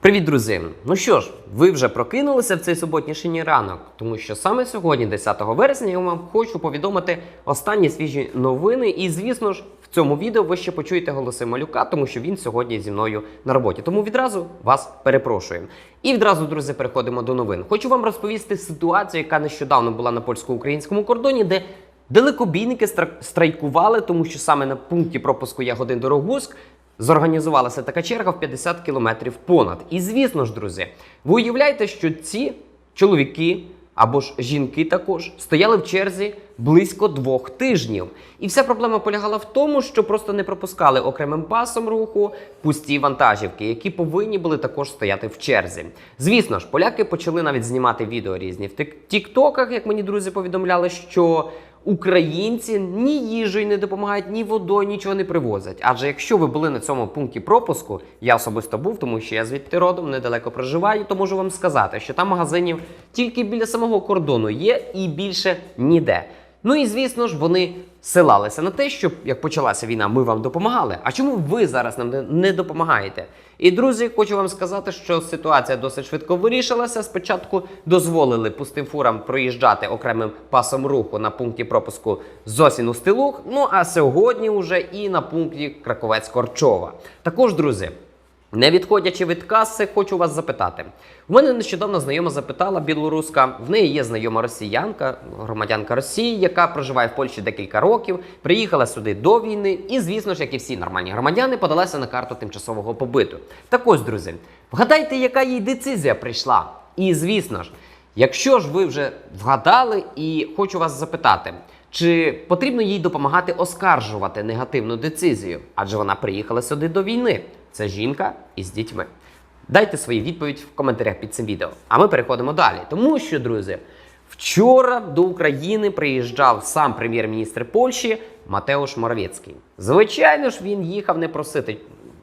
Привіт, друзі! Ну що ж, ви вже прокинулися в цей суботнішній ранок, тому що саме сьогодні, 10 вересня, я вам хочу повідомити останні свіжі новини. І, звісно ж, в цьому відео ви ще почуєте голоси малюка, тому що він сьогодні зі мною на роботі. Тому відразу вас перепрошую. І відразу, друзі, переходимо до новин. Хочу вам розповісти ситуацію, яка нещодавно була на польсько-українському кордоні, де далекобійники стра- страйкували, тому що саме на пункті пропуску Ягодин Дорогуськ Зорганізувалася така черга в 50 кілометрів понад. І звісно ж, друзі, ви уявляєте, що ці чоловіки або ж жінки також стояли в черзі близько двох тижнів. І вся проблема полягала в тому, що просто не пропускали окремим пасом руху пусті вантажівки, які повинні були також стояти в черзі. Звісно ж, поляки почали навіть знімати відео різні в тіктоках, як мені друзі повідомляли, що українці ні їжею не допомагають, ні водою, нічого не привозять. Адже якщо ви були на цьому пункті пропуску, я особисто був, тому що я звідти родом недалеко проживаю, то можу вам сказати, що там магазинів тільки біля самого кордону є і більше ніде. Ну і звісно ж, вони силалися на те, щоб як почалася війна, ми вам допомагали. А чому ви зараз нам не- допомагаєте? І друзі, хочу вам сказати, що ситуація досить швидко вирішилася. Спочатку дозволили пустим фурам проїжджати окремим пасом руху на пункті пропуску Зосін Устилух. Ну а сьогодні вже і на пункті Краковець Корчова. Також, друзі. Не відходячи від каси, хочу вас запитати. У мене нещодавно знайома запитала білоруска. В неї є знайома росіянка, громадянка Росії, яка проживає в Польщі декілька років, приїхала сюди до війни, і, звісно ж, як і всі нормальні громадяни, подалася на карту тимчасового побиту. Так ось, друзі, вгадайте, яка їй децизія прийшла. І звісно ж, якщо ж ви вже вгадали, і хочу вас запитати. Чи потрібно їй допомагати оскаржувати негативну децизію? Адже вона приїхала сюди до війни. Це жінка із дітьми. Дайте свої відповідь в коментарях під цим відео. А ми переходимо далі. Тому що, друзі, вчора до України приїжджав сам прем'єр-міністр Польщі Матеуш Моровецький. Звичайно ж, він їхав не просити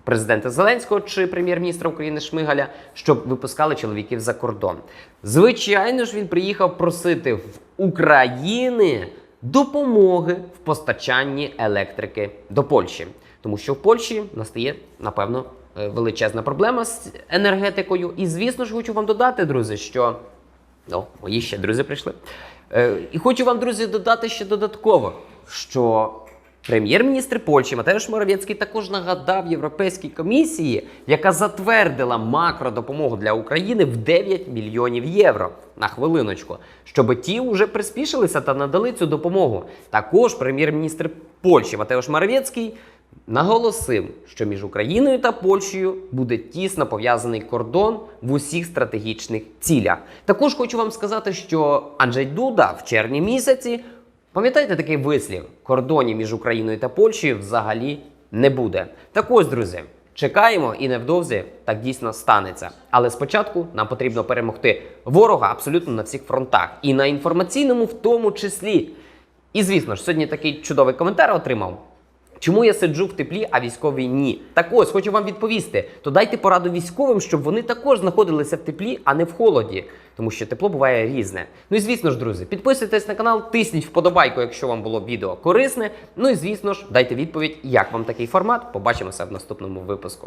президента Зеленського чи прем'єр-міністра України Шмигаля, щоб випускали чоловіків за кордон. Звичайно ж, він приїхав просити в України допомоги в постачанні електрики до Польщі, тому що в Польщі настає напевно е, величезна проблема з енергетикою. І звісно ж, хочу вам додати, друзі, що о, мої ще друзі прийшли. Е, і хочу вам, друзі, додати ще додатково, що прем'єр-міністр Польщі Матеуш Моровецький також нагадав Європейській комісії, яка затвердила макродопомогу для України в 9 мільйонів євро на хвилиночку, щоб ті вже приспішилися та надали цю допомогу. Також прем'єр-міністр Польщі Матеуш Моровецький наголосив, що між Україною та Польщею буде тісно пов'язаний кордон в усіх стратегічних цілях. Також хочу вам сказати, що Анджей Дуда в червні місяці, пам'ятаєте такий вислів, кордонів між Україною та Польщею взагалі не буде. Так ось, друзі. Чекаємо і невдовзі так дійсно станеться. Але спочатку нам потрібно перемогти ворога абсолютно на всіх фронтах, і на інформаційному в тому числі. І звісно ж, сьогодні такий чудовий коментар отримав. Чому я сиджу в теплі, а військові ні? Так ось хочу вам відповісти: то дайте пораду військовим, щоб вони також знаходилися в теплі, а не в холоді, тому що тепло буває різне. Ну і звісно ж, друзі, підписуйтесь на канал, тисніть вподобайку, якщо вам було відео корисне. Ну і звісно ж, дайте відповідь, як вам такий формат. Побачимося в наступному випуску.